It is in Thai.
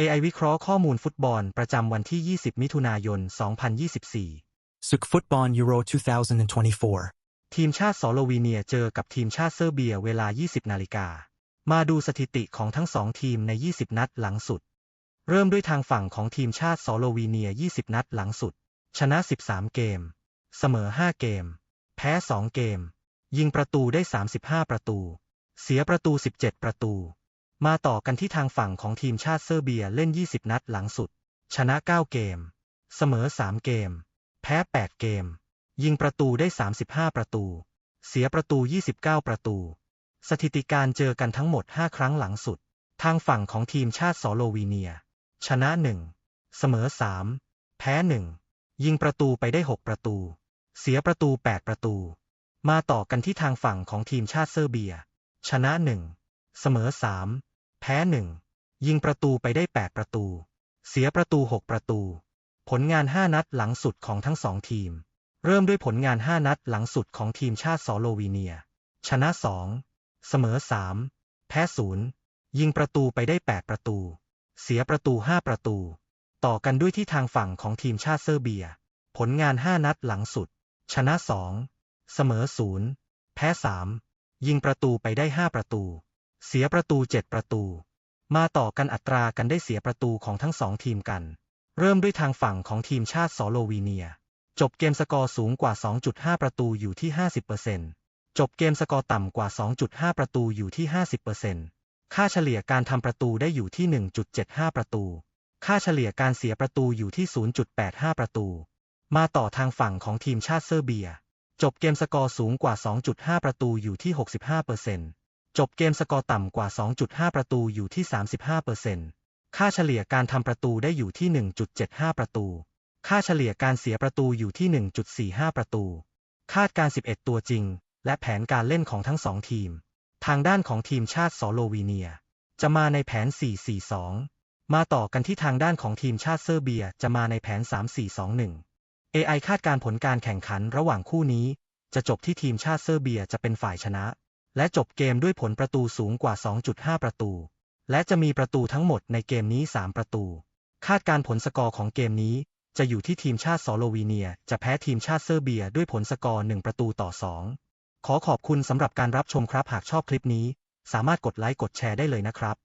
AI วิเคราะห์ข้อมูลฟุตบอลประจำวันที่ 20 มิถุนายน 2024 ศึกฟุตบอลยูโร 2024 ทีมชาติสโลวีเนียเจอกับทีมชาติเซอร์เบียเวลา 20 นาฬิกา มาดูสถิติของทั้งสองทีมใน 20 นัดหลังสุด เริ่มด้วยทางฝั่งของทีมชาติสโลวีเนีย 20 นัดหลังสุด ชนะ 13 เกม เสมอ 5 เกม แพ้ 2 เกม ยิงประตูได้ 35 ประตู เสียประตู 17 ประตู มาต่อกันที่ทางฝั่งของทีมชาติเซอร์เบียเล่น 20 นัดหลังสุด ชนะ 9 เกม เสมอ 3 เกม แพ้ 8 เกม ยิงประตูได้ 35 ประตู เสียประตู 29 ประตู สถิติการเจอกันทั้งหมด 5 ครั้งหลังสุด ทางฝั่งของทีมชาติสโลวีเนีย ชนะ 1 เสมอ 3 แพ้ 1 ยิงประตูไปได้ 6 ประตู เสียประตู 8 ประตู มาต่อกันที่ทางฝั่งของทีมชาติเซอร์เบีย ชนะ 1 เสมอ 3 แพ้1ยิงประตูไปได้ 8 ประตู เสียประตู 6 ประตู ผลงาน 5 นัดหลังสุดของทั้งสองทีม เริ่มด้วยผลงาน 5 นัดหลังสุดของทีมชาติสโลวีเนีย ชนะ 2 เสมอ 3 แพ้ 0 ยิงประตูไปได้ 8 ประตู เสียประตู 5 ประตู ต่อกันด้วยที่ทางฝั่งของทีมชาติเซอร์เบีย ผลงาน 5 นัดหลังสุด ชนะ 2 เสมอ 0 แพ้ 3 ยิงประตูไปได้ 5 ประตู เสียประตู7ประตู มาต่อกันอัตรากันได้เสียประตูของทั้งสองทีมกัน เริ่มด้วยทางฝั่งของทีมชาติสโลวีเนีย จบเกมสกอร์สูงกว่า 2.5 ประตูอยู่ที่ 50%จบเกมสกอร์ต่ำกว่า 2.5 ประตูอยู่ที่ 50%ค่าเฉลี่ยการทำประตูได้อยู่ที่ 1.75 ประตู ค่าเฉลี่ยการเสียประตูอยู่ที่ 0.85 ประตู มาต่อทางฝั่งของทีมชาติเซอร์เบีย จบเกมสกอร์สูงกว่า 2.5 ประตูอยู่ที่ 65% จบเกมสกอร์ต่ำกว่า 2.5 ประตูอยู่ที่ 35%ค่าเฉลี่ยการทำประตูได้อยู่ที่ 1.75 ประตู ค่าเฉลี่ยการเสียประตูอยู่ที่ 1.45 ประตู คาดการ 11 ตัวจริง และแผนการเล่นของทั้งสองทีม ทางด้านของทีมชาติสโลวีเนีย จะมาในแผน 4-4-2 มาต่อกันที่ทางด้านของทีมชาติเซอร์เบียจะมาในแผน 3-4-2-1 AI คาดการผลการแข่งขันระหว่างคู่นี้ จะจบที่ทีมชาติเซอร์เบียจะเป็นฝ่ายชนะ และจบเกมด้วยผลประตูสูงกว่า 2.5 ประตู และจะมีประตูทั้งหมดในเกมนี้ 3 ประตู คาดการผลสกอร์ของเกมนี้ จะอยู่ที่ทีมชาติสโลวีเนีย จะแพ้ทีมชาติเซอร์เบียด้วยผลสกอร์ 1 ประตูต่อ 2 ขอขอบคุณสำหรับการรับชมครับหากชอบคลิปนี้ สามารถกดไลค์กดแชร์ได้เลยนะครับ